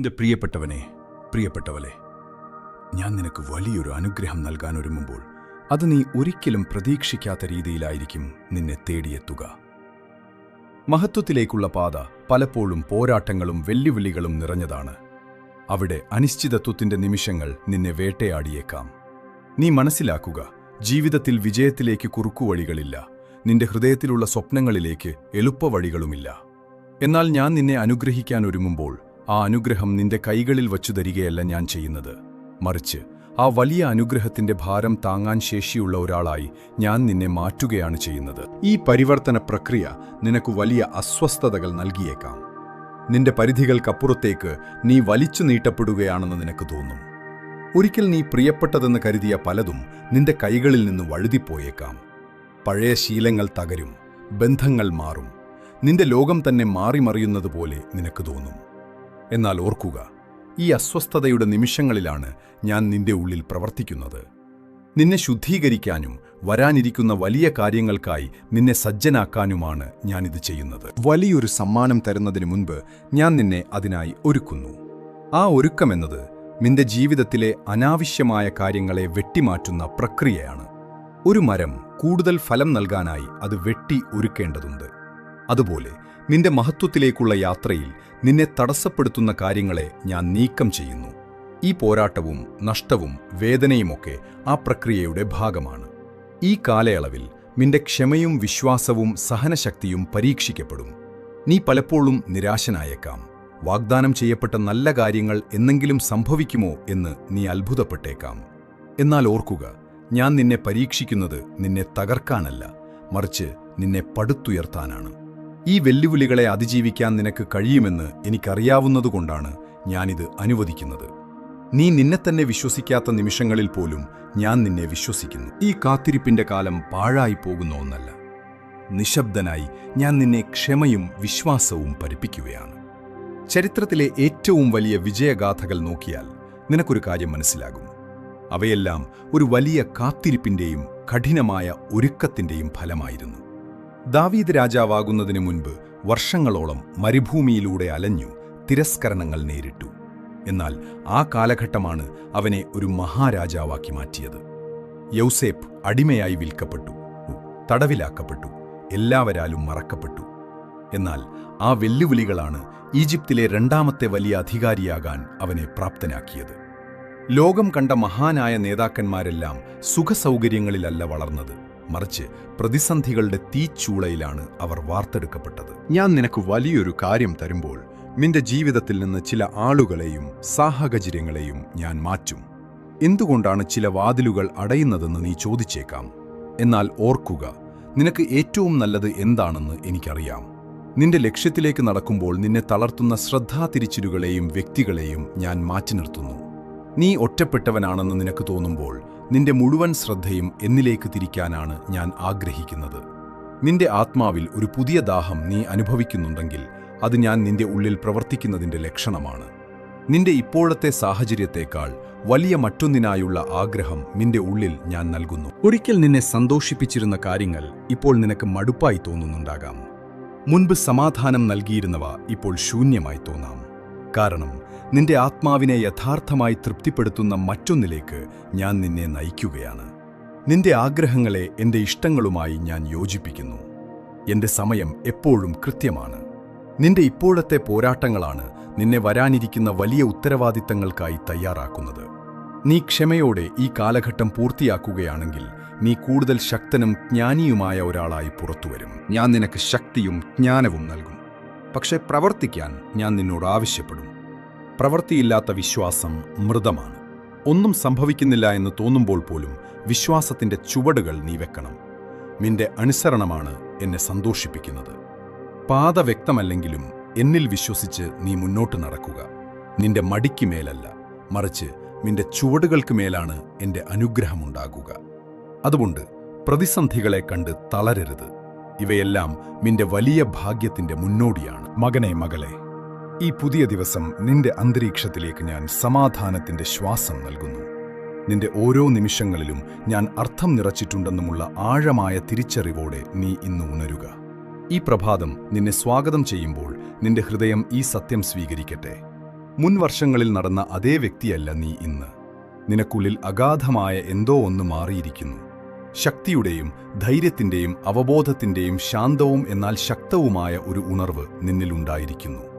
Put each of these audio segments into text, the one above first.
എന്റെ പ്രിയപ്പെട്ടവനെ പ്രിയപ്പെട്ടവളെ ഞാൻ നിനക്ക് വലിയൊരു അനുഗ്രഹം നൽകാൻ ഒരുങ്ങുമ്പോൾ അത് നീ ഒരിക്കലും പ്രതീക്ഷിക്കാത്ത രീതിയിലായിരിക്കും നിന്നെ തേടിയെത്തുക. മഹത്വത്തിലേക്കുള്ള പാത പലപ്പോഴും പോരാട്ടങ്ങളും വെല്ലുവിളികളും നിറഞ്ഞതാണ്. അവിടെ അനിശ്ചിതത്വത്തിന്റെ നിമിഷങ്ങൾ നിന്നെ വേട്ടയാടിയേക്കാം. നീ മനസ്സിലാക്കുക ജീവിതത്തിൽ വിജയത്തിലേക്ക് കുറുക്കുവഴികളില്ല. നിന്റെ ഹൃദയത്തിലുള്ള സ്വപ്നങ്ങളിലേക്ക് എളുപ്പവഴികളുമില്ല. എന്നാൽ ഞാൻ നിന്നെ അനുഗ്രഹിക്കാൻ ഒരുങ്ങുമ്പോൾ ആ അനുഗ്രഹം നിന്റെ കൈകളിൽ വച്ചു തരികയല്ല ഞാൻ ചെയ്യുന്നത്. മറിച്ച് ആ വലിയ അനുഗ്രഹത്തിന്റെ ഭാരം താങ്ങാൻ ശേഷിയുള്ള ഒരാളായി ഞാൻ നിന്നെ മാറ്റുകയാണ് ചെയ്യുന്നത്. ഈ പരിവർത്തന പ്രക്രിയ നിനക്ക് വലിയ അസ്വസ്ഥതകൾ നൽകിയേക്കാം. നിന്റെ പരിധികൾക്കപ്പുറത്തേക്ക് നീ വലിച്ചു നീട്ടപ്പെടുകയാണെന്ന് നിനക്ക് തോന്നും. ഒരിക്കൽ നീ പ്രിയപ്പെട്ടതെന്ന് കരുതിയ പലതും നിന്റെ കൈകളിൽ നിന്ന് വഴുതിപ്പോയേക്കാം. പഴയ ശീലങ്ങൾ തകരും ബന്ധങ്ങൾ മാറും. നിന്റെ ലോകം തന്നെ മാറിമറിയുന്നത് പോലെ നിനക്ക് തോന്നും. എന്നാൽ ഓർക്കുക ഈ അസ്വസ്ഥതയുടെ നിമിഷങ്ങളിലാണ് ഞാൻ നിന്റെ ഉള്ളിൽ പ്രവർത്തിക്കുന്നത്. നിന്നെ ശുദ്ധീകരിക്കാനും വരാനിരിക്കുന്ന വലിയ കാര്യങ്ങൾക്കായി നിന്നെ സജ്ജനാക്കാനുമാണ് ഞാനിത് ചെയ്യുന്നത്. വലിയൊരു സമ്മാനം തരുന്നതിന് മുൻപ് ഞാൻ നിന്നെ അതിനായി ഒരുക്കുന്നു. ആ ഒരുക്കമെന്നത് നിന്റെ ജീവിതത്തിലെ അനാവശ്യമായ കാര്യങ്ങളെ വെട്ടിമാറ്റുന്ന പ്രക്രിയയാണ്. ഒരു മരം കൂടുതൽ ഫലം നൽകാനായി അത് വെട്ടി ഒരുക്കേണ്ടതുണ്ട്. അതുപോലെ നിന്റെ മഹത്വത്തിലേക്കുള്ള യാത്രയിൽ നിന്നെ തടസ്സപ്പെടുത്തുന്ന കാര്യങ്ങളെ ഞാൻ നീക്കം ചെയ്യുന്നു. ഈ പോരാട്ടവും നഷ്ടവും വേദനയുമൊക്കെ ആ പ്രക്രിയയുടെ ഭാഗമാണ്. ഈ കാലയളവിൽ നിന്റെ ക്ഷമയും വിശ്വാസവും സഹനശക്തിയും പരീക്ഷിക്കപ്പെടും. നീ പലപ്പോഴും നിരാശനായേക്കാം. വാഗ്ദാനം ചെയ്യപ്പെട്ട നല്ല കാര്യങ്ങൾ എന്നെങ്കിലും സംഭവിക്കുമോ എന്ന് നീ അത്ഭുതപ്പെട്ടേക്കാം. എന്നാൽ ഓർക്കുക ഞാൻ നിന്നെ പരീക്ഷിക്കുന്നത് നിന്നെ തകർക്കാനല്ല മറിച്ച് നിന്നെ പടുത്തുയർത്താനാണ്. ഈ വെല്ലുവിളികളെ അതിജീവിക്കാൻ നിനക്ക് കഴിയുമെന്ന് എനിക്കറിയാവുന്നതുകൊണ്ടാണ് ഞാനിത് അനുവദിക്കുന്നത്. നീ നിന്നെ തന്നെ വിശ്വസിക്കാത്ത നിമിഷങ്ങളിൽ പോലും ഞാൻ നിന്നെ വിശ്വസിക്കുന്നു. ഈ കാത്തിരിപ്പിന്റെ കാലം പാഴായി പോകുന്ന ഒന്നല്ല. നിശബ്ദനായി ഞാൻ നിന്നെ ക്ഷമയും വിശ്വാസവും പഠിപ്പിക്കുകയാണ്. ചരിത്രത്തിലെ ഏറ്റവും വലിയ വിജയഗാഥകൾ നോക്കിയാൽ നിനക്കൊരു കാര്യം മനസ്സിലാകും. അവയെല്ലാം ഒരു വലിയ കാത്തിരിപ്പിന്റെയും കഠിനമായ ഒരുക്കത്തിന്റെയും ഫലമായിരുന്നു. ദാവീദ് രാജാവാകുന്നതിനു മുൻപ് വർഷങ്ങളോളം മരുഭൂമിയിലൂടെ അലഞ്ഞു തിരസ്കരണങ്ങൾ നേരിട്ടു. എന്നാൽ ആ കാലഘട്ടമാണ് അവനെ ഒരു മഹാരാജാവാക്കി മാറ്റിയത്. യൗസേപ്പ് അടിമയായി വിൽക്കപ്പെട്ടു തടവിലാക്കപ്പെട്ടു എല്ലാവരാലും മറക്കപ്പെട്ടു. എന്നാൽ ആ വെല്ലുവിളികളാണ് ഈജിപ്തിലെ രണ്ടാമത്തെ വലിയ അധികാരിയാകാൻ അവനെ പ്രാപ്തനാക്കിയത്. ലോകം കണ്ട മഹാനായ നേതാക്കന്മാരെല്ലാം സുഖസൗകര്യങ്ങളിലല്ല വളർന്നത്. മറിച്ച് പ്രതിസന്ധികളുടെ തീച്ചൂളയിലാണ് അവർ വാർത്തെടുക്കപ്പെട്ടത്. ഞാൻ നിനക്ക് വലിയൊരു കാര്യം തരുമ്പോൾ നിന്റെ ജീവിതത്തിൽ നിന്ന് ചില ആളുകളെയും സാഹചര്യങ്ങളെയും ഞാൻ മാറ്റും. എന്തുകൊണ്ടാണ് ചില വാതിലുകൾ അടയുന്നതെന്ന് നീ ചോദിച്ചേക്കാം. എന്നാൽ ഓർക്കുക നിനക്ക് ഏറ്റവും നല്ലത് എന്താണെന്ന് എനിക്കറിയാം. നിന്റെ ലക്ഷ്യത്തിലേക്ക് നടക്കുമ്പോൾ നിന്നെ തളർത്തുന്ന ശ്രദ്ധാതിരിച്ചിലുകളെയും വ്യക്തികളെയും ഞാൻ മാറ്റി നിർത്തുന്നു. നീ ഒറ്റപ്പെട്ടവനാണെന്ന് നിനക്ക് തോന്നുമ്പോൾ നിന്റെ മുഴുവൻ ശ്രദ്ധയും എന്നിലേക്ക് തിരിക്കാനാണ് ഞാൻ ആഗ്രഹിക്കുന്നത്. നിന്റെ ആത്മാവിൽ ഒരു പുതിയ ദാഹം നീ അനുഭവിക്കുന്നുണ്ടെങ്കിൽ അത് ഞാൻ നിന്റെ ഉള്ളിൽ പ്രവർത്തിക്കുന്നതിന്റെ ലക്ഷണമാണ്. നിന്റെ ഇപ്പോഴത്തെ സാഹചര്യത്തേക്കാൾ വലിയ മറ്റൊന്നിനായുള്ള ആഗ്രഹം നിന്റെ ഉള്ളിൽ ഞാൻ നൽകുന്നു. ഒരിക്കൽ നിന്നെ സന്തോഷിപ്പിച്ചിരുന്ന കാര്യങ്ങൾ ഇപ്പോൾ നിനക്ക് മടുപ്പായി തോന്നുന്നുണ്ടാകാം. മുൻപ് സമാധാനം നൽകിയിരുന്നവ ഇപ്പോൾ ശൂന്യമായി തോന്നാം. കാരണം നിന്റെ ആത്മാവിനെ യഥാർത്ഥമായി തൃപ്തിപ്പെടുത്തുന്ന മറ്റൊന്നിലേക്ക് ഞാൻ നിന്നെ നയിക്കുകയാണ്. നിന്റെ ആഗ്രഹങ്ങളെ എന്റെ ഇഷ്ടങ്ങളുമായി ഞാൻ യോജിപ്പിക്കുന്നു. എന്റെ സമയം എപ്പോഴും കൃത്യമാണ്. നിന്റെ ഇപ്പോഴത്തെ പോരാട്ടങ്ങളാണ് നിന്നെ വരാനിരിക്കുന്ന വലിയ ഉത്തരവാദിത്തങ്ങൾക്കായി തയ്യാറാക്കുന്നത്. നീ ക്ഷമയോടെ ഈ കാലഘട്ടം പൂർത്തിയാക്കുകയാണെങ്കിൽ നീ കൂടുതൽ ശക്തനും ജ്ഞാനിയുമായ ഒരാളായി പുറത്തുവരും. ഞാൻ നിനക്ക് ശക്തിയും ജ്ഞാനവും നൽകും. പക്ഷെ പ്രവർത്തിക്കാൻ ഞാൻ നിന്നോട് ആവശ്യപ്പെടും. പ്രവൃത്തിയില്ലാത്ത വിശ്വാസം മൃതമാണ് ഒന്നും സംഭവിക്കുന്നില്ല എന്ന് തോന്നുമ്പോൾ പോലും വിശ്വാസത്തിന്റെ ചുവടുകൾ നീ വെക്കണം. നിന്റെ അനുസരണമാണ് എന്നെ സന്തോഷിപ്പിക്കുന്നത്. പാത വ്യക്തമല്ലെങ്കിലും എന്നിൽ വിശ്വസിച്ച് നീ മുന്നോട്ട് നടക്കുക. നിന്റെ മടിക്ക് മേലല്ല മറിച്ച് നിന്റെ ചുവടുകൾക്ക് മേലാണ് എന്റെ അനുഗ്രഹമുണ്ടാകുക. അതുകൊണ്ട് പ്രതിസന്ധികളെ കണ്ട് തളരരുത്. ഇവയെല്ലാം നിന്റെ വലിയ ഭാഗ്യത്തിന്റെ മുന്നോടിയാണ്. മകനെ മകളെ ഈ പുതിയ ദിവസം നിന്റെ അന്തരീക്ഷത്തിലേക്ക് ഞാൻ സമാധാനത്തിന്റെ ശ്വാസം നൽകുന്നു. നിന്റെ ഓരോ നിമിഷങ്ങളിലും ഞാൻ അർത്ഥം നിറച്ചിട്ടുണ്ടെന്നുമുള്ള ആഴമായ തിരിച്ചറിവോടെ നീ ഇന്ന് ഉണരുക. ഈ പ്രഭാതം നിന്നെ സ്വാഗതം ചെയ്യുമ്പോൾ നിന്റെ ഹൃദയം ഈ സത്യം സ്വീകരിക്കട്ടെ. മുൻ വർഷങ്ങളിൽ നടന്ന അതേ വ്യക്തിയല്ല നീ ഇന്ന്. നിനക്കുള്ളിൽ അഗാധമായ എന്തോ ഒന്ന് മാറിയിരിക്കുന്നു. ശക്തിയുടെയും ധൈര്യത്തിന്റെയും അവബോധത്തിന്റെയും ശാന്തവും എന്നാൽ ശക്തവുമായ ഒരു ഉണർവ് നിന്നിലുണ്ടായിരിക്കുന്നു.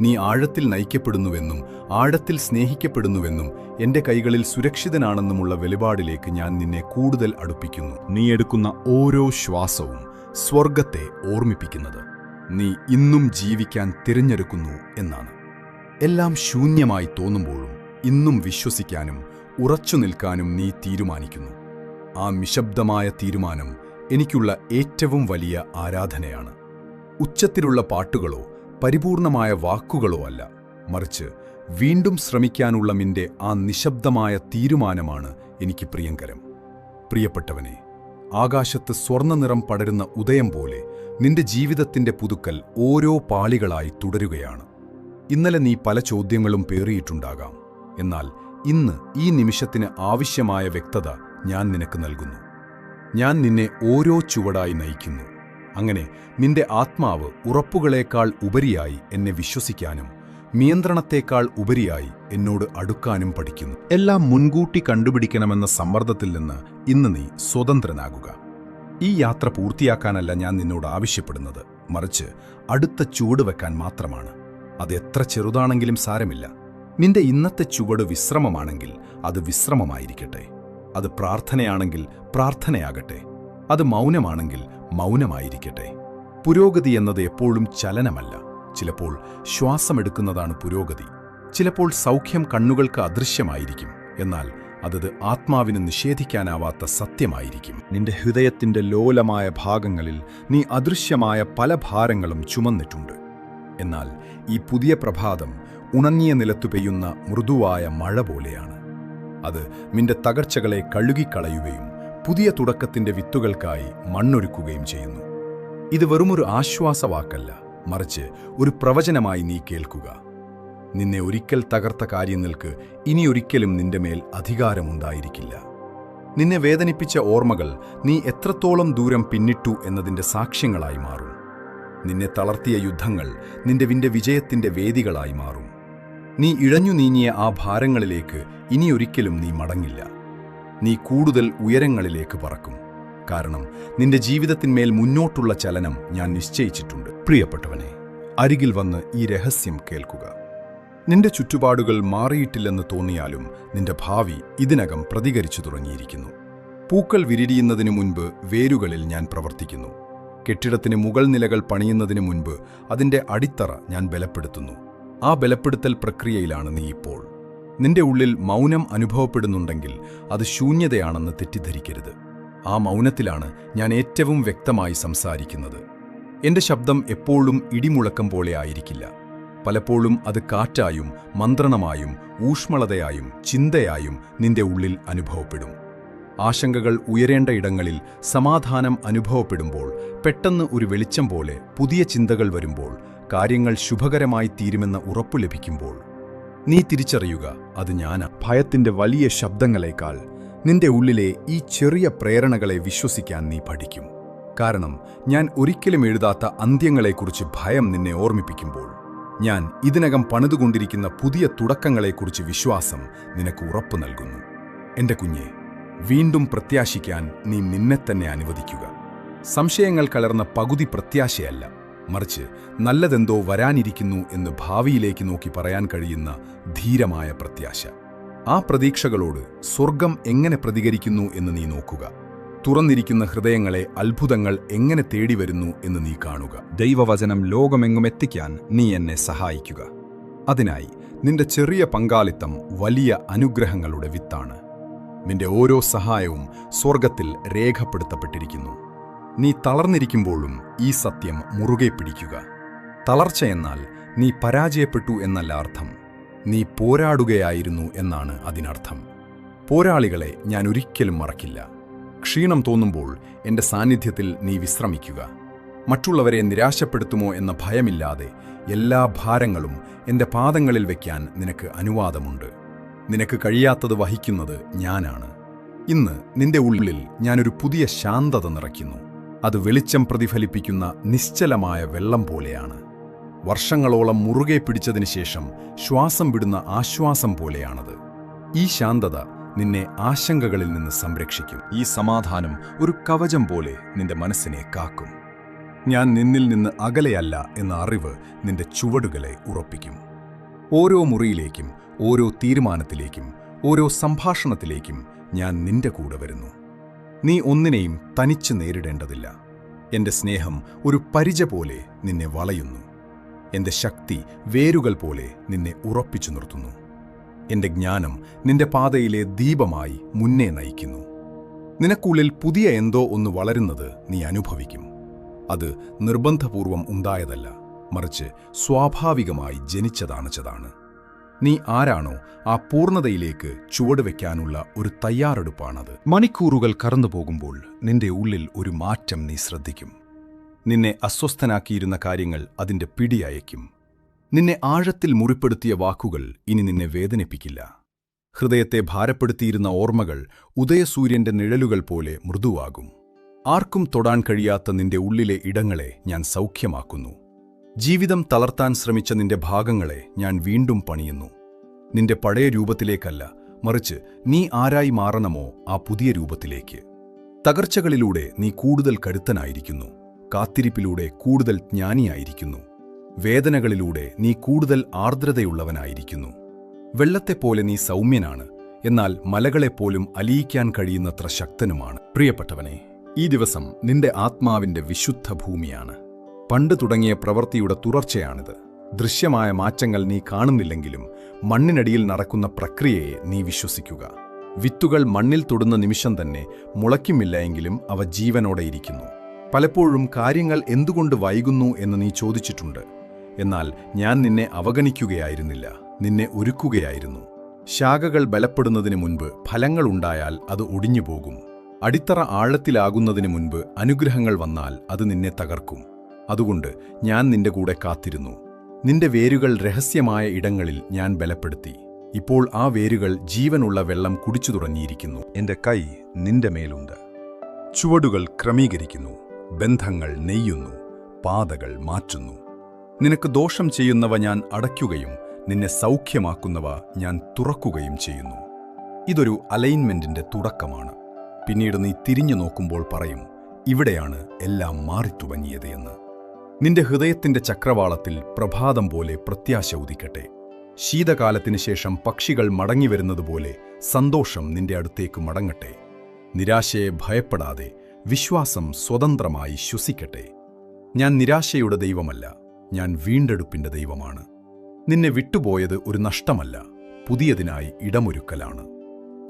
നീ ആഴത്തിൽ നയിക്കപ്പെടുന്നുവെന്നും ആഴത്തിൽ സ്നേഹിക്കപ്പെടുന്നുവെന്നും എന്റെ കൈകളിൽ സുരക്ഷിതനാണെന്നുമുള്ള വെളിപാടിലേക്ക് ഞാൻ നിന്നെ കൂടുതൽ അടുപ്പിക്കുന്നു. നീ എടുക്കുന്ന ഓരോ ശ്വാസവും സ്വർഗത്തെ ഓർമ്മിപ്പിക്കുന്നത്. നീ ഇന്നും ജീവിക്കാൻ തിരഞ്ഞെടുക്കുന്നു എന്നാണ്. എല്ലാം ശൂന്യമായി തോന്നുമ്പോഴും ഇന്നും വിശ്വസിക്കാനും ഉറച്ചു നിൽക്കാനും നീ തീരുമാനിക്കുന്നു. ആ നിശബ്ദമായ തീരുമാനം എനിക്കുള്ള ഏറ്റവും വലിയ ആരാധനയാണ്. ഉച്ചത്തിലുള്ള പാട്ടുകളോ പരിപൂർണമായ വാക്കുകളോ അല്ല. മറിച്ച് വീണ്ടും ശ്രമിക്കാനുള്ള മിന്റെ ആ നിശബ്ദമായ തീരുമാനമാണ് എനിക്ക് പ്രിയങ്കരം. പ്രിയപ്പെട്ടവനെ ആകാശത്ത് സ്വർണനിറം പടരുന്ന ഉദയം പോലെ നിന്റെ ജീവിതത്തിന്റെ പുതുക്കൽ ഓരോ പാളികളായി തുടരുകയാണ്. ഇന്നലെ നീ പല ചോദ്യങ്ങളും പേറിയിട്ടുണ്ടാകാം. എന്നാൽ ഇന്ന് ഈ നിമിഷത്തിന് ആവശ്യമായ വ്യക്തത ഞാൻ നിനക്ക് നൽകുന്നു. ഞാൻ നിന്നെ ഓരോ ചുവടായി നയിക്കുന്നു. അങ്ങനെ നിന്റെ ആത്മാവ് ഉറപ്പുകളേക്കാൾ ഉപരിയായി എന്നെ വിശ്വസിക്കാനും നിയന്ത്രണത്തേക്കാൾ ഉപരിയായി എന്നോട് അടുക്കാനും പഠിക്കുന്നു. എല്ലാം മുൻകൂട്ടി കണ്ടുപിടിക്കണമെന്ന സമ്മർദ്ദത്തിൽ നിന്ന് ഇന്ന് നീ സ്വതന്ത്രനാകുക. ഈ യാത്ര പൂർത്തിയാക്കാനല്ല ഞാൻ നിന്നോട് ആവശ്യപ്പെടുന്നത്. മറിച്ച് അടുത്ത ചുവട് വെക്കാൻ മാത്രമാണ്. അത് എത്ര ചെറുതാണെങ്കിലും സാരമില്ല. നിന്റെ ഇന്നത്തെ ചുവട് വിശ്രമമാണെങ്കിൽ അത് വിശ്രമമായിരിക്കട്ടെ. അത് പ്രാർത്ഥനയാണെങ്കിൽ പ്രാർത്ഥനയാകട്ടെ. അത് മൗനമാണെങ്കിൽ മൗനമായിരിക്കട്ടെ. പുരോഗതി എന്നത് എപ്പോഴും ചലനമല്ല. ചിലപ്പോൾ ശ്വാസമെടുക്കുന്നതാണ് പുരോഗതി. ചിലപ്പോൾ സൗഖ്യം കണ്ണുകൾക്ക് അദൃശ്യമായിരിക്കും. എന്നാൽ അതത് ആത്മാവിന് നിഷേധിക്കാനാവാത്ത സത്യമായിരിക്കും. നിന്റെ ഹൃദയത്തിന്റെ ലോലമായ ഭാഗങ്ങളിൽ നീ അദൃശ്യമായ പല ഭാരങ്ങളും ചുമന്നിട്ടുണ്ട്. എന്നാൽ ഈ പുതിയ പ്രഭാതം ഉണങ്ങിയ നിലത്തു പെയ്യുന്ന മൃദുവായ മഴ പോലെയാണ്. അത് നിന്റെ തകർച്ചകളെ കഴുകിക്കളയുകയും പുതിയ തുടക്കത്തിന്റെ വിത്തുകൾക്കായി മണ്ണൊരുക്കുകയും ചെയ്യുന്നു. ഇത് വെറുമൊരു ആശ്വാസവാക്കല്ല മറിച്ച് ഒരു പ്രവചനമായി നീ കേൾക്കുക. നിന്നെ ഒരിക്കൽ തകർത്ത കാര്യങ്ങൾക്ക് ഇനിയൊരിക്കലും നിന്റെ മേൽ അധികാരമുണ്ടായിരിക്കില്ല. നിന്നെ വേദനിപ്പിച്ച ഓർമ്മകൾ നീ എത്രത്തോളം ദൂരം പിന്നിട്ടു എന്നതിന്റെ സാക്ഷ്യങ്ങളായി മാറും. നിന്നെ തളർത്തിയ യുദ്ധങ്ങൾ നിന്റെ വിന്റെ വിജയത്തിന്റെ വേദികളായി മാറും. നീ ഇഴഞ്ഞു നീങ്ങിയ ആ ഭാരങ്ങളിലേക്ക് ഇനിയൊരിക്കലും നീ മടങ്ങില്ല. നീ കൂടുതൽ ഉയരങ്ങളിലേക്ക് പറക്കും. കാരണം നിന്റെ ജീവിതത്തിന്മേൽ മുന്നോട്ടുള്ള ചലനം ഞാൻ നിശ്ചയിച്ചിട്ടുണ്ട്. പ്രിയപ്പെട്ടവനെ അരികിൽ വന്ന് ഈ രഹസ്യം കേൾക്കുക. നിന്റെ ചുറ്റുപാടുകൾ മാറിയിട്ടില്ലെന്ന് തോന്നിയാലും നിന്റെ ഭാവി ഇതിനകം പ്രതികരിച്ചു തുടങ്ങിയിരിക്കുന്നു. പൂക്കൾ വിരിടിയുന്നതിനു മുൻപ് വേരുകളിൽ ഞാൻ പ്രവർത്തിക്കുന്നു. കെട്ടിടത്തിന് മുകൾ നിലകൾ പണിയുന്നതിനു മുൻപ് അതിന്റെ അടിത്തറ ഞാൻ ബലപ്പെടുത്തുന്നു. ആ ബലപ്പെടുത്തൽ പ്രക്രിയയിലാണ് നീ ഇപ്പോൾ. നിന്റെ ഉള്ളിൽ മൗനം അനുഭവപ്പെടുന്നുണ്ടെങ്കിൽ അത് ശൂന്യതയാണെന്ന് തെറ്റിദ്ധരിക്കരുത്. ആ മൗനത്തിലാണ് ഞാൻ ഏറ്റവും വ്യക്തമായി സംസാരിക്കുന്നത്. എന്റെ ശബ്ദം എപ്പോഴും ഇടിമുഴക്കം പോലെ ആയിരിക്കില്ല. പലപ്പോഴും അത് കാറ്റായും മന്ത്രണമായും ഊഷ്മളതയായും ചിന്തയായും നിന്റെ ഉള്ളിൽ അനുഭവപ്പെടും. ആശങ്കകൾ ഉയരേണ്ട ഇടങ്ങളിൽ സമാധാനം അനുഭവപ്പെടുമ്പോൾ പെട്ടെന്ന് ഒരു വെളിച്ചം പോലെ പുതിയ ചിന്തകൾ വരുമ്പോൾ കാര്യങ്ങൾ ശുഭകരമായി തീരുമെന്ന ഉറപ്പു ലഭിക്കുമ്പോൾ നീ തിരിച്ചറിയുക അത് ഞാനാ. ഭയത്തിന്റെ വലിയ ശബ്ദങ്ങളേക്കാൾ നിന്റെ ഉള്ളിലെ ഈ ചെറിയ പ്രേരണകളെ വിശ്വസിക്കാൻ നീ പഠിക്കും. കാരണം ഞാൻ ഒരിക്കലും എഴുതാത്ത അന്ത്യങ്ങളെക്കുറിച്ച് ഭയം നിന്നെ ഓർമ്മിപ്പിക്കുമ്പോൾ ഞാൻ ഇതിനകം പണിതുകൊണ്ടിരിക്കുന്ന പുതിയ തുടക്കങ്ങളെക്കുറിച്ച് വിശ്വാസം നിനക്ക് ഉറപ്പു നൽകുന്നു. എന്റെ കുഞ്ഞെ വീണ്ടും പ്രത്യാശിക്കാൻ നീ നിന്നെ തന്നെ അനുവദിക്കുക. സംശയങ്ങൾ കലർന്ന പകുതി പ്രത്യാശയല്ല മറിച്ച് നല്ലതെന്തോ വരാനിരിക്കുന്നു എന്ന് ഭാവിയിലേക്ക് നോക്കി പറയാൻ കഴിയുന്ന ധീരമായ പ്രത്യാശ. ആ പ്രതീക്ഷകളോട് സ്വർഗം എങ്ങനെ പ്രതികരിക്കുന്നു എന്ന് നീ നോക്കുക. തുറന്നിരിക്കുന്ന ഹൃദയങ്ങളെ അത്ഭുതങ്ങൾ എങ്ങനെ തേടി വരുന്നു എന്ന് നീ കാണുക. ദൈവവചനം ലോകമെങ്ങും എത്തിക്കാൻ നീ എന്നെ സഹായിക്കുക. അതിനായി നിന്റെ ചെറിയ പങ്കാളിത്തം വലിയ അനുഗ്രഹങ്ങളുടെ വിത്താണ്. നിന്റെ ഓരോ സഹായവും സ്വർഗത്തിൽ രേഖപ്പെടുത്തപ്പെട്ടിരിക്കുന്നു. നീ തളർന്നിരിക്കുമ്പോഴും ഈ സത്യം മുറുകെ പിടിക്കുക. തളർച്ച എന്നാൽ നീ പരാജയപ്പെട്ടു എന്നല്ല അർത്ഥം. നീ പോരാടുകയായിരുന്നു എന്നാണ് അതിനർത്ഥം. പോരാളികളെ ഞാൻ ഒരിക്കലും മറക്കില്ല. ക്ഷീണം തോന്നുമ്പോൾ എന്റെ സാന്നിധ്യത്തിൽ നീ വിശ്രമിക്കുക. മറ്റുള്ളവരെ നിരാശപ്പെടുത്തുമോ എന്ന ഭയമില്ലാതെ എല്ലാ ഭാരങ്ങളും എന്റെ പാദങ്ങളിൽ വയ്ക്കാൻ നിനക്ക് അനുവാദമുണ്ട്. നിനക്ക് കഴിയാത്തത് വഹിക്കുന്നത് ഞാനാണ്. ഇന്ന് നിന്റെ ഉള്ളിൽ ഞാനൊരു പുതിയ ശാന്തത നിറയ്ക്കുന്നു. അത് വെളിച്ചം പ്രതിഫലിപ്പിക്കുന്ന നിശ്ചലമായ വെള്ളം പോലെയാണ്. വർഷങ്ങളോളം മുറുകെ പിടിച്ചതിന് ശേഷം ശ്വാസം വിടുന്ന ആശ്വാസം പോലെയാണത്. ഈ ശാന്തത നിന്നെ ആശങ്കകളിൽ നിന്ന് സംരക്ഷിക്കും. ഈ സമാധാനം ഒരു കവചം പോലെ നിന്റെ മനസ്സിനെ കാക്കും. ഞാൻ നിന്നിൽ നിന്ന് അകലെയല്ല എന്ന അറിവ് നിന്റെ ചുവടുകളെ ഉറപ്പിക്കും. ഓരോ മുറിയിലേക്കും ഓരോ തീരുമാനത്തിലേക്കും ഓരോ സംഭാഷണത്തിലേക്കും ഞാൻ നിന്റെ കൂടെ വരുന്നു. നീ ഒന്നിനെയും തനിച്ച് നേരിടേണ്ടതില്ല. എന്റെ സ്നേഹം ഒരു പരിച പോലെ നിന്നെ വളയുന്നു. എന്റെ ശക്തി വേരുകൾ പോലെ നിന്നെ ഉറപ്പിച്ചു നിർത്തുന്നു. എന്റെ ജ്ഞാനം നിന്റെ പാതയിലെ ദീപമായി മുന്നേ നയിക്കുന്നു. നിനക്കുള്ളിൽ പുതിയ എന്തോ ഒന്ന് വളരുന്നത് നീ അനുഭവിക്കും. അത് നിർബന്ധപൂർവം ഉണ്ടായതല്ല മറിച്ച് സ്വാഭാവികമായി ജനിച്ചതാണച്ചതാണ്. നീ ആരാണോ ആ പൂർണതയിലേക്ക് ചുവടുവെക്കാനുള്ള ഒരു തയ്യാറെടുപ്പാണത്. മണിക്കൂറുകൾ കടന്നുപോകുമ്പോൾ നിന്റെ ഉള്ളിൽ ഒരു മാറ്റം നീ ശ്രദ്ധിക്കും. നിന്നെ അസ്വസ്ഥനാക്കിയിരുന്ന കാര്യങ്ങൾ അതിന്റെ പിടിയയക്കും നിന്നെ ആഴത്തിൽ മുറിപ്പെടുത്തിയ വാക്കുകൾ ഇനി നിന്നെ വേദനിപ്പിക്കില്ല. ഹൃദയത്തെ ഭാരപ്പെടുത്തിയിരുന്ന ഓർമ്മകൾ ഉദയസൂര്യന്റെ നിഴലുകൾ പോലെ മൃദുവാകും. ആർക്കും തൊടാൻ കഴിയാത്ത നിന്റെ ഉള്ളിലെ ഇടങ്ങളെ ഞാൻ സൗഖ്യമാക്കുന്നു. ജീവിതം തളർത്താൻ ശ്രമിച്ച നിന്റെ ഭാഗങ്ങളെ ഞാൻ വീണ്ടും പണിയുന്നു. നിന്റെ പഴയ രൂപത്തിലേക്കല്ല മറിച്ച് നീ ആരായി മാറണമോ ആ പുതിയ രൂപത്തിലേക്ക്. തകർച്ചകളിലൂടെ നീ കൂടുതൽ കരുത്തനായിരിക്കുന്നു കാത്തിരിപ്പിലൂടെ കൂടുതൽ ജ്ഞാനിയായിരിക്കുന്നു. വേദനകളിലൂടെ നീ കൂടുതൽ ആർദ്രതയുള്ളവനായിരിക്കുന്നു. വെള്ളത്തെപ്പോലെ നീ സൗമ്യനാണ് എന്നാൽ മലകളെപ്പോലും അലിയിക്കാൻ കഴിയുന്നത്ര ശക്തനുമാണ്. പ്രിയപ്പെട്ടവനെ ഈ ദിവസം നിന്റെ ആത്മാവിന്റെ വിശുദ്ധ ഭൂമിയാണ് പണ്ട് തുടങ്ങിയ പ്രവൃത്തിയുടെ തുടർച്ചയാണിത്. ദൃശ്യമായ മാറ്റങ്ങൾ നീ കാണുന്നില്ലെങ്കിലും മണ്ണിനടിയിൽ നടക്കുന്ന പ്രക്രിയയെ നീ വിശ്വസിക്കുക. വിത്തുകൾ മണ്ണിൽ തൊടുന്ന നിമിഷം തന്നെ മുളയ്ക്കുമില്ല എങ്കിലും അവ ജീവനോടെ ഇരിക്കുന്നു. പലപ്പോഴും കാര്യങ്ങൾ എന്തുകൊണ്ട് വൈകുന്നു എന്ന് നീ ചോദിച്ചിട്ടുണ്ട്. എന്നാൽ ഞാൻ നിന്നെ അവഗണിക്കുകയായിരുന്നില്ല നിന്നെ ഒരുക്കുകയായിരുന്നു. ശാഖകൾ ബലപ്പെടുന്നതിന് മുൻപ് ഫലങ്ങളുണ്ടായാൽ അത് ഒടിഞ്ഞുപോകും. അടിത്തറ ആഴത്തിലാകുന്നതിന് മുൻപ് അനുഗ്രഹങ്ങൾ വന്നാൽ അത് നിന്നെ തകർക്കും. അതുകൊണ്ട് ഞാൻ നിന്റെ കൂടെ കാത്തിരുന്നു. നിന്റെ വേരുകൾ രഹസ്യമായ ഇടങ്ങളിൽ ഞാൻ ബലപ്പെടുത്തി. ഇപ്പോൾ ആ വേരുകൾ ജീവനുള്ള വെള്ളം കുടിച്ചു തുടങ്ങിയിരിക്കുന്നു. എന്റെ കൈ നിന്റെ മേലുണ്ട്. ചുവടുകൾ ക്രമീകരിക്കുന്നു. ബന്ധങ്ങൾ നെയ്യുന്നു. പാതകൾ മാറ്റുന്നു. നിനക്ക് ദോഷം ചെയ്യുന്നവ ഞാൻ അടയ്ക്കുകയും നിന്നെ സൗഖ്യമാക്കുന്നവ ഞാൻ തുറക്കുകയും ചെയ്യുന്നു. ഇതൊരു അലൈൻമെന്റിന്റെ തുടക്കമാണ്. പിന്നീട് നീ തിരിഞ്ഞു നോക്കുമ്പോൾ പറയും ഇവിടെയാണ് എല്ലാം മാറിത്തുടങ്ങിയത് എന്ന്. നിന്റെ ഹൃദയത്തിന്റെ ചക്രവാളത്തിൽ പ്രഭാതം പോലെ പ്രത്യാശ ഉദിക്കട്ടെ. ശീതകാലത്തിന് ശേഷം പക്ഷികൾ മടങ്ങിവരുന്നതുപോലെ സന്തോഷം നിന്റെ അടുത്തേക്ക് മടങ്ങട്ടെ. നിരാശയെ ഭയപ്പെടാതെ വിശ്വാസം സ്വതന്ത്രമായി ശ്വസിക്കട്ടെ. ഞാൻ നിരാശയുടെ ദൈവമല്ല ഞാൻ വീണ്ടെടുപ്പിന്റെ ദൈവമാണ്. നിന്നെ വിട്ടുപോയത് ഒരു നഷ്ടമല്ല പുതിയതിനായി ഇടമൊരുക്കലാണ്.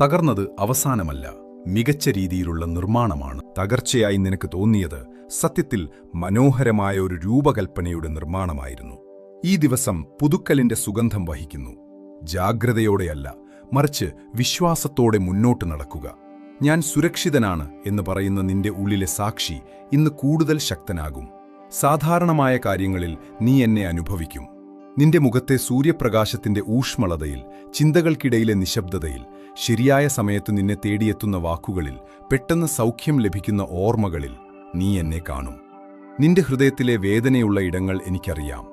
തകർന്നത് അവസാനമല്ല മികച്ച രീതിയിലുള്ള നിർമ്മാണമാണ് തകർച്ചയായി നിനക്ക് തോന്നിയത് സത്യത്തിൽ മനോഹരമായ ഒരു രൂപകൽപ്പനയുടെ നിർമ്മാണമായിരുന്നു. ഈ ദിവസം പുതുക്കലിന്റെ സുഗന്ധം വഹിക്കുന്നു. ജാഗ്രതയോടെയല്ല മറിച്ച് വിശ്വാസത്തോടെ മുന്നോട്ട് നടക്കുക. ഞാൻ സുരക്ഷിതനാണ് എന്ന് പറയുന്ന നിന്റെ ഉള്ളിലെ സാക്ഷി ഇന്ന് കൂടുതൽ ശക്തനാകും. സാധാരണമായ കാര്യങ്ങളിൽ നീ എന്നെ അനുഭവിക്കും. നിന്റെ മുഖത്തെ സൂര്യപ്രകാശത്തിന്റെ ഊഷ്മളതയിൽ ചിന്തകൾക്കിടയിലെ നിശബ്ദതയിൽ ശരിയായ സമയത്ത് നിന്നെ തേടിയെത്തുന്ന വാക്കുകളിൽ പെട്ടെന്ന് സൗഖ്യം ലഭിക്കുന്ന ഓർമ്മകളിൽ നീ എന്നെ കാണും. നിന്റെ ഹൃദയത്തിലെ വേദനയുള്ള ഇടങ്ങൾ എനിക്കറിയാം.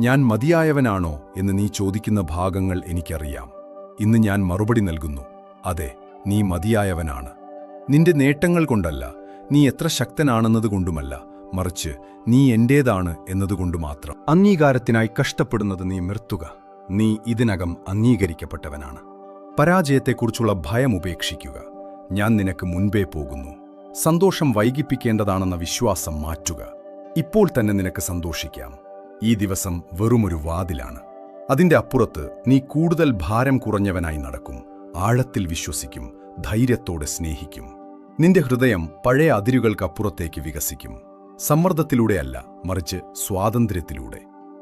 ഞാൻ മതിയായവനാണോ എന്ന് നീ ചോദിക്കുന്ന ഭാഗങ്ങൾ എനിക്കറിയാം. ഇന്ന് ഞാൻ മറുപടി നൽകുന്നു. അതെ നീ മതിയായവനാണ്. നിന്റെ നേട്ടങ്ങൾ കൊണ്ടല്ല നീ എത്ര ശക്തനാണെന്നതുകൊണ്ടുമല്ല മറിച്ച് നീ എന്റേതാണ് എന്നതുകൊണ്ട് മാത്രം. അംഗീകാരത്തിനായി കഷ്ടപ്പെടുന്നത് നീ നിർത്തുക. നീ ഇതിനകം അംഗീകരിക്കപ്പെട്ടവനാണ്. പരാജയത്തെക്കുറിച്ചുള്ള ഭയം ഉപേക്ഷിക്കുക. ഞാൻ നിനക്ക് മുൻപേ പോകുന്നു. സന്തോഷം വൈകിപ്പിക്കേണ്ടതാണെന്ന വിശ്വാസം മാറ്റുക. ഇപ്പോൾ തന്നെ നിനക്ക് സന്തോഷിക്കാം. ഈ ദിവസം വെറുമൊരു വാതിലാണ്. അതിന്റെ അപ്പുറത്ത് നീ കൂടുതൽ ഭാരം കുറഞ്ഞവനായി നടക്കും. ആഴത്തിൽ വിശ്വസിക്കും. ധൈര്യത്തോടെ സ്നേഹിക്കും. നിന്റെ ഹൃദയം പഴയ അതിരുകൾക്കപ്പുറത്തേക്ക് വികസിക്കും. സമ്മർദ്ദത്തിലൂടെയല്ല മറിച്ച് സ്വാതന്ത്ര്യത്തിലൂടെ.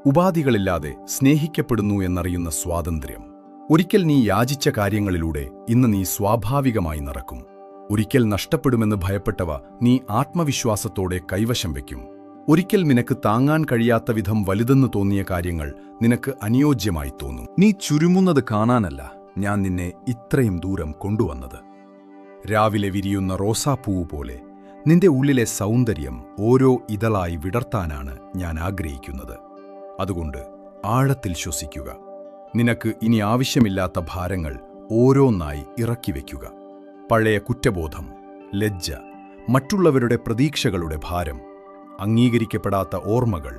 ഉപാധികളില്ലാതെ സ്നേഹിക്കപ്പെടുന്നു എന്നറിയുന്ന സ്വാതന്ത്ര്യം. ഒരിക്കൽ നീ യാചിച്ച കാര്യങ്ങളിലൂടെ ഇന്ന് നീ സ്വാഭാവികമായി നടക്കും. ഒരിക്കൽ നഷ്ടപ്പെടുമെന്ന് ഭയപ്പെട്ടവ നീ ആത്മവിശ്വാസത്തോടെ കൈവശം വയ്ക്കും. ഒരിക്കൽ നിനക്ക് താങ്ങാൻ കഴിയാത്ത വിധം വലുതെന്ന് തോന്നിയ കാര്യങ്ങൾ നിനക്ക് അനുയോജ്യമായി തോന്നും. നീ ചുരുമുന്നത് കാണാനല്ല ഞാൻ നിന്നെ ഇത്രയും ദൂരം കൊണ്ടുവന്നത്. രാവിലെ വിരിയുന്ന റോസാപ്പൂവ് പോലെ നിന്റെ ഉള്ളിലെ സൗന്ദര്യം ഓരോ ഇതളായി വിടർത്താനാണ് ഞാൻ ആഗ്രഹിക്കുന്നത്. അതുകൊണ്ട് ആഴത്തിൽ ശ്വസിക്കുക. നിനക്ക് ഇനി ആവശ്യമില്ലാത്ത ഭാരങ്ങൾ ഓരോന്നായി ഇറക്കി വയ്ക്കുക പഴയ കുറ്റബോധം ലജ്ജ മറ്റുള്ളവരുടെ പ്രതീക്ഷകളുടെ ഭാരം അംഗീകരിക്കപ്പെടാത്ത ഓർമ്മകൾ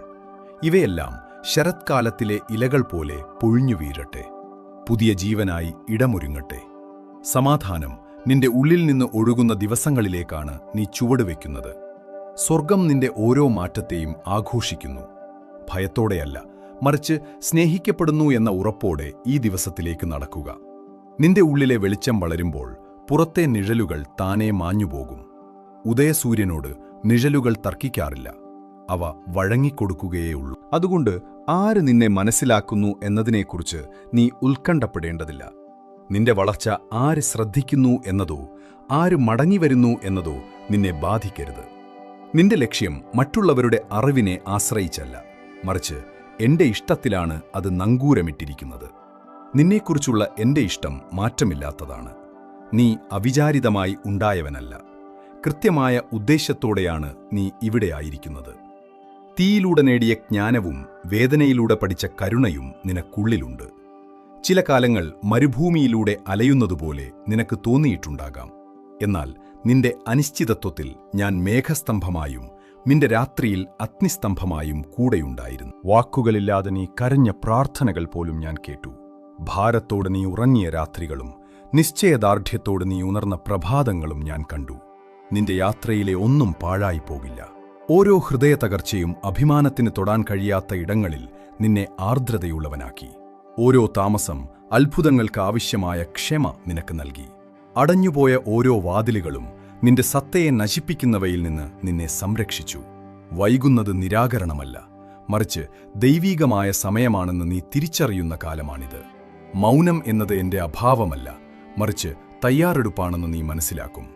ഇവയെല്ലാം ശരത്കാലത്തിലെ ഇലകൾ പോലെ പൊഴിഞ്ഞു വീഴട്ടെ. പുതിയ ജീവനായി ഇടമൊരുങ്ങട്ടെ. സമാധാനം നിന്റെ ഉള്ളിൽ നിന്ന് ഒഴുകുന്ന ദിവസങ്ങളിലേക്കാണ് നീ ചുവടുവെക്കുന്നത് സ്വർഗം നിന്റെ ഓരോ മാറ്റത്തെയും ആഘോഷിക്കുന്നു. ഭയത്തോടെയല്ല മറിച്ച് സ്നേഹിക്കപ്പെടുന്നു എന്ന ഉറപ്പോടെ ഈ ദിവസത്തിലേക്ക് നടക്കുക. നിന്റെ ഉള്ളിലെ വെളിച്ചം വളരുമ്പോൾ പുറത്തെ നിഴലുകൾ താനെ മാഞ്ഞുപോകും. ഉദയസൂര്യനോട് നിഴലുകൾ തർക്കിക്കാറില്ല. അവ വഴങ്ങിക്കൊടുക്കുകയേയുള്ളൂ. അതുകൊണ്ട് ആര് നിന്നെ മനസ്സിലാക്കുന്നു എന്നതിനെക്കുറിച്ച് നീ ഉത്കണ്ഠപ്പെടേണ്ടതില്ല. നിന്റെ വളർച്ച ആര് ശ്രദ്ധിക്കുന്നു എന്നതോ ആര് മടങ്ങിവരുന്നു എന്നതോ നിന്നെ ബാധിക്കരുത്. നിന്റെ ലക്ഷ്യം മറ്റുള്ളവരുടെ അറിവിനെ ആശ്രയിച്ചല്ല. മറിച്ച് എന്റെ ഇഷ്ടത്തിലാണ് അത് നങ്കൂരമിട്ടിരിക്കുന്നത്. നിന്നെക്കുറിച്ചുള്ള എന്റെ ഇഷ്ടം മാറ്റമില്ലാത്തതാണ്. നീ അവിചാരിതമായി ഉണ്ടായവനല്ല. കൃത്യമായ ഉദ്ദേശത്തോടെയാണ് നീ ഇവിടെയായിരിക്കുന്നത് തീയിലൂടെ നേടിയ ജ്ഞാനവും വേദനയിലൂടെ പഠിച്ച കരുണയും നിനക്കുള്ളിലുണ്ട്. ചില കാലങ്ങൾ മരുഭൂമിയിലൂടെ അലയുന്നതുപോലെ നിനക്ക് തോന്നിയിട്ടുണ്ടാകാം. എന്നാൽ നിന്റെ അനിശ്ചിതത്വത്തിൽ ഞാൻ മേഘസ്തംഭമായും നിന്റെ രാത്രിയിൽ അഗ്നിസ്തംഭമായും കൂടെയുണ്ടായിരുന്നു. വാക്കുകളില്ലാതെ നീ കരഞ്ഞ പ്രാർത്ഥനകൾ പോലും ഞാൻ കേട്ടു. ഭാരത്തോട് നീ ഉറങ്ങിയ രാത്രികളും നിശ്ചയദാർഢ്യത്തോട് നീ ഉണർന്ന പ്രഭാതങ്ങളും ഞാൻ കണ്ടു. നിന്റെ യാത്രയിലെ ഒന്നും പാഴായി പോകില്ല. ഓരോ ഹൃദയ തകർച്ചയും അഭിമാനത്തിന് തൊടാൻ കഴിയാത്ത ഇടങ്ങളിൽ നിന്നെ ആർദ്രതയുള്ളവനാക്കി. ഓരോ താമസം അത്ഭുതങ്ങൾക്ക് ആവശ്യമായ ക്ഷമ നിനക്ക് നൽകി. അടഞ്ഞുപോയ ഓരോ വാതിലുകളും നിന്റെ സത്തയെ നശിപ്പിക്കുന്നവയിൽ നിന്ന് നിന്നെ സംരക്ഷിച്ചു. വൈകുന്നത് നിരാകരണമല്ല. മറിച്ച് ദൈവീകമായ സമയമാണെന്ന് നീ തിരിച്ചറിയുന്ന കാലമാണിത്. മൗനം എന്നത് എന്റെ അഭാവമല്ല. മറിച്ച് തയ്യാറെടുപ്പാണെന്ന് നീ മനസ്സിലാക്കും.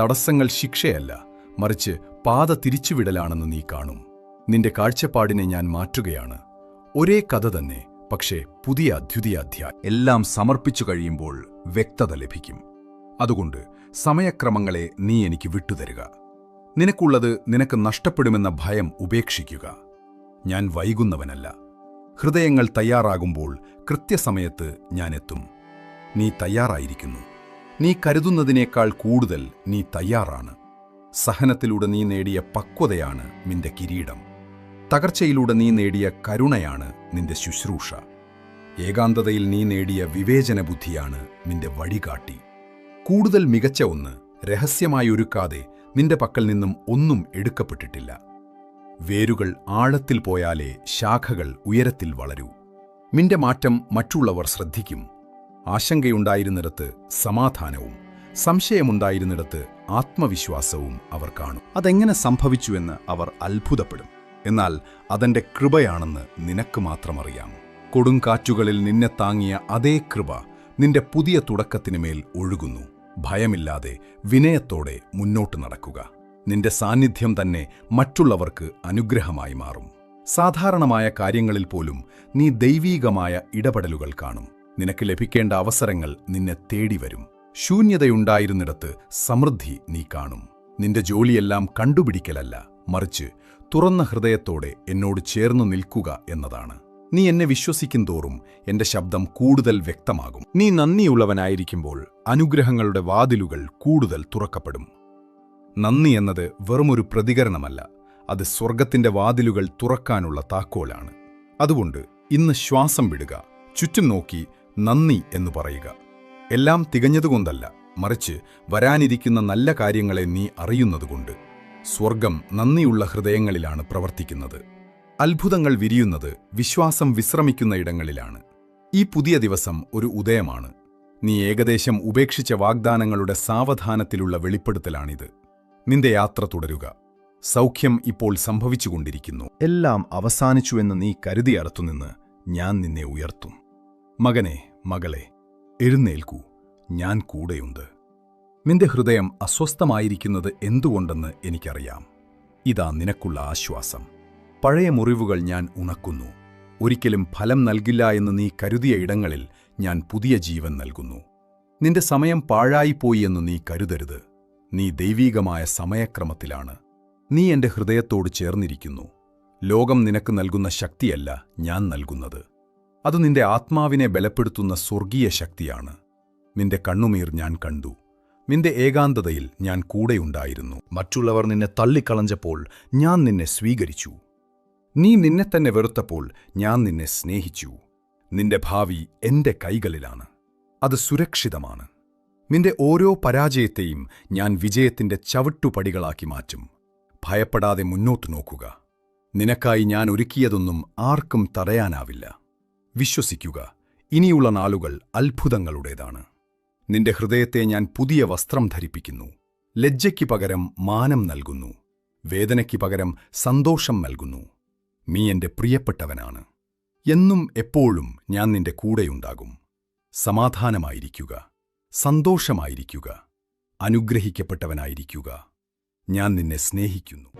തടസ്സങ്ങൾ ശിക്ഷയല്ല. മറിച്ച് പാത തിരിച്ചുവിടലാണെന്ന് നീ കാണും. നിന്റെ കാഴ്ചപ്പാടിനെ ഞാൻ മാറ്റുകയാണ്. ഒരേ കഥ തന്നെ പക്ഷേ പുതിയ അദ്വിതീയ അധ്യായം എല്ലാം സമർപ്പിച്ചു കഴിയുമ്പോൾ വ്യക്തത ലഭിക്കും. അതുകൊണ്ട് സമയക്രമങ്ങളെ നീ എനിക്ക് വിട്ടുതരിക. നിനക്കുള്ളത് നിനക്ക് നഷ്ടപ്പെടുമെന്ന ഭയം ഉപേക്ഷിക്കുക. ഞാൻ വൈകുന്നവനല്ല. ഹൃദയങ്ങൾ തയ്യാറാകുമ്പോൾ കൃത്യസമയത്ത് ഞാനെത്തും നീ തയ്യാറായിരിക്കുന്നു. നീ കരുതുന്നതിനേക്കാൾ കൂടുതൽ നീ തയ്യാറാണ്. സഹനത്തിലൂടെ നീ നേടിയ പക്വതയാണ് നിന്റെ കിരീടം. തകർച്ചയിലൂടെ നീ നേടിയ കരുണയാണ് നിന്റെ ശുശ്രൂഷ. ഏകാന്തതയിൽ നീ നേടിയ വിവേചന ബുദ്ധിയാണ് നിന്റെ വഴികാട്ടി. കൂടുതൽ മികച്ച ഒന്ന് രഹസ്യമായി ഒരുക്കാതെ നിന്റെ പക്കൽ നിന്നും ഒന്നും എടുക്കപ്പെട്ടിട്ടില്ല. വേരുകൾ ആഴത്തിൽ പോയാലേ ശാഖകൾ ഉയരത്തിൽ വളരൂ. നിന്റെ മാറ്റം മറ്റുള്ളവർ ശ്രദ്ധിക്കും. ആശങ്കയുണ്ടായിരുന്നിടത്ത് സമാധാനവും സംശയമുണ്ടായിരുന്നിടത്ത് ആത്മവിശ്വാസവും അവർ കാണും. അതെങ്ങനെ സംഭവിച്ചുവെന്ന് അവർ അത്ഭുതപ്പെടും. എന്നാൽ അതെന്റെ കൃപയാണെന്ന് നിനക്ക് മാത്രമറിയാം. കൊടുങ്കാറ്റുകളിൽ നിന്നെ താങ്ങിയ അതേ കൃപ നിന്റെ പുതിയ തുടക്കത്തിനുമേൽ ഒഴുകുന്നു. ഭയമില്ലാതെ വിനയത്തോടെ മുന്നോട്ട് നടക്കുക. നിന്റെ സാന്നിധ്യം തന്നെ മറ്റുള്ളവർക്ക് അനുഗ്രഹമായി മാറും. സാധാരണമായ കാര്യങ്ങളിൽ പോലും നീ ദൈവീകമായ ഇടപെടലുകൾ കാണും. നിനക്ക് ലഭിക്കേണ്ട അവസരങ്ങൾ നിന്നെ തേടിവരും ശൂന്യതയുണ്ടായിരുന്നിടത്ത് സമൃദ്ധി നീ കാണും. നിന്റെ ജോലിയെല്ലാം കണ്ടുപിടിക്കലല്ല മറിച്ച് തുറന്ന ഹൃദയത്തോടെ എന്നോട് ചേർന്നു നിൽക്കുക എന്നതാണ്. നീ എന്നെ വിശ്വസിക്കും തോറും എന്റെ ശബ്ദം കൂടുതൽ വ്യക്തമാകും. നീ നന്ദിയുള്ളവനായിരിക്കുമ്പോൾ അനുഗ്രഹങ്ങളുടെ വാതിലുകൾ കൂടുതൽ തുറക്കപ്പെടും. നന്ദി എന്നത് വെറുമൊരു പ്രതികരണമല്ല അത് സ്വർഗത്തിന്റെ വാതിലുകൾ തുറക്കാനുള്ള താക്കോലാണ്. അതുകൊണ്ട് ഇന്ന് ശ്വാസം വിടുക ചുറ്റും നോക്കി നന്ദി എന്ന് പറയുക. എല്ലാം തികഞ്ഞതുകൊണ്ടല്ല മറിച്ച് വരാനിരിക്കുന്ന നല്ല കാര്യങ്ങളെ നീ അറിയുന്നതുകൊണ്ട്. സ്വർഗം നന്ദിയുള്ള ഹൃദയങ്ങളിലാണ് പ്രവർത്തിക്കുന്നത്. അത്ഭുതങ്ങൾ വിരിയുന്നത് വിശ്വാസം വിശ്രമിക്കുന്ന ഇടങ്ങളിലാണ്. ഈ പുതിയ ദിവസം ഒരു ഉദയമാണ്. നീ ഏകദേശം ഉപേക്ഷിച്ച വാഗ്ദാനങ്ങളുടെ സാവധാനത്തിലുള്ള വെളിപ്പെടുത്തലാണിത്. നിന്റെ യാത്ര തുടരുക. സൗഖ്യം ഇപ്പോൾ സംഭവിച്ചുകൊണ്ടിരിക്കുന്നു. എല്ലാം അവസാനിച്ചുവെന്ന് നീ കരുതി അറത്തുനിന്ന് ഞാൻ നിന്നെ ഉയർത്തും. മകനെ മകളെ എഴുന്നേൽക്കൂ. ഞാൻ കൂടെയുണ്ട്. നിന്റെ ഹൃദയം അസ്വസ്ഥമായിരിക്കുന്നത് എന്തുകൊണ്ടെന്ന് എനിക്കറിയാം. ഇതാ നിനക്കുള്ള ആശ്വാസം. പഴയ മുറിവുകൾ ഞാൻ ഉണക്കുന്നു. ഒരിക്കലും ഫലം നൽകില്ല എന്ന് നീ കരുതിയ ഇടങ്ങളിൽ ഞാൻ പുതിയ ജീവൻ നൽകുന്നു. നിന്റെ സമയം പാഴായിപ്പോയി എന്ന് നീ കരുതരുത്. നീ ദൈവീകമായ സമയക്രമത്തിലാണ്. നീ എന്റെ ഹൃദയത്തോട് ചേർന്നിരിക്കുന്നു. ലോകം നിനക്ക് നൽകുന്ന ശക്തിയല്ല ഞാൻ നൽകുന്നത്. അത് നിന്റെ ആത്മാവിനെ ബലപ്പെടുത്തുന്ന സ്വർഗീയ ശക്തിയാണ്. നിന്റെ കണ്ണുമീർ ഞാൻ കണ്ടു. നിന്റെ ഏകാന്തതയിൽ ഞാൻ കൂടെയുണ്ടായിരുന്നു. മറ്റുള്ളവർ നിന്നെ തള്ളിക്കളഞ്ഞപ്പോൾ ഞാൻ നിന്നെ സ്വീകരിച്ചു. നീ നിന്നെ തന്നെ വെറുത്തപ്പോൾ ഞാൻ നിന്നെ സ്നേഹിച്ചു. നിന്റെ ഭാവി എന്റെ കൈകളിലാണ്. അത് സുരക്ഷിതമാണ്. നിന്റെ ഓരോ പരാജയത്തെയും ഞാൻ വിജയത്തിന്റെ ചവിട്ടുപടികളാക്കി മാറ്റും. ഭയപ്പെടാതെ മുന്നോട്ടു നോക്കുക. നിനക്കായി ഞാൻ ഒരുക്കിയതൊന്നും ആർക്കും തടയാനാവില്ല. വിശ്വസിക്കുക. ഇനിയുള്ള നാളുകൾ അത്ഭുതങ്ങളുടേതാണ്. നിന്റെ ഹൃദയത്തെ ഞാൻ പുതിയ വസ്ത്രം ധരിപ്പിക്കുന്നു. ലജ്ജയ്ക്ക് പകരം മാനം നൽകുന്നു. വേദനയ്ക്ക് പകരം സന്തോഷം നൽകുന്നു. നീ എന്റെ പ്രിയപ്പെട്ടവനാണ്. എന്നും എപ്പോഴും ഞാൻ നിന്റെ കൂടെയുണ്ടാകും. സമാധാനമായിരിക്കുക. സന്തോഷമായിരിക്കുക. അനുഗ്രഹിക്കപ്പെട്ടവനായിരിക്കുക. ഞാൻ നിന്നെ സ്നേഹിക്കുന്നു.